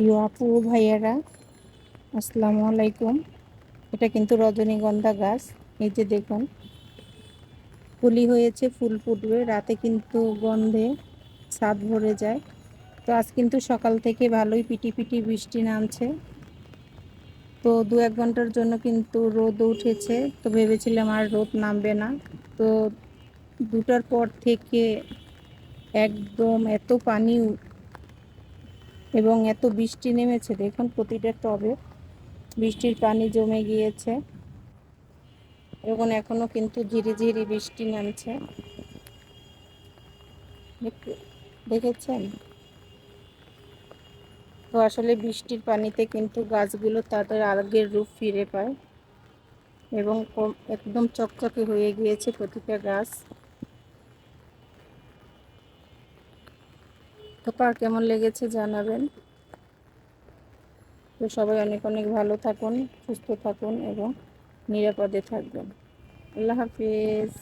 প্রিয় আপু, ভাইয়ারা, আসসালামু আলাইকুম। এটা কিন্তু রজনীগন্ধা গাছ, এই যে দেখুন। ফুলি হয়েছে, ফুল ফুটবে, রাতে কিন্তু গন্ধে ছাদ ভরে যায়। তো আজ কিন্তু সকাল থেকে ভালোই পিটি পিটি বৃষ্টি নামছে। তো দু এক ঘণ্টার জন্য কিন্তু রোদ উঠেছে, তো ভেবেছিলাম আর রোদ নামবে না। তো দুটার পর থেকে একদম এত পানি এবং এত বৃষ্টি নেমেছে, দেখুন প্রতিটা টবে। বৃষ্টির পানি জমে গিয়েছে। এবং এখনও কিন্তু ঝিরি ঝিরি বৃষ্টি নামছে। দেখ- দেখেছেন? তো আসলে বৃষ্টির পানিতে কিন্তু গাছগুলো তাদের আগের রূপ ফিরে পায় এবং একদম চকচকে হয়ে গিয়েছে প্রতিটা গাছ। তো কেমন লেগেছে জানাবেন। তো সবাই অনেক অনেক ভালো থাকুন, সুস্থ থাকুন এবং নিরাপদে থাকবেন। আল্লাহ হাফিজ।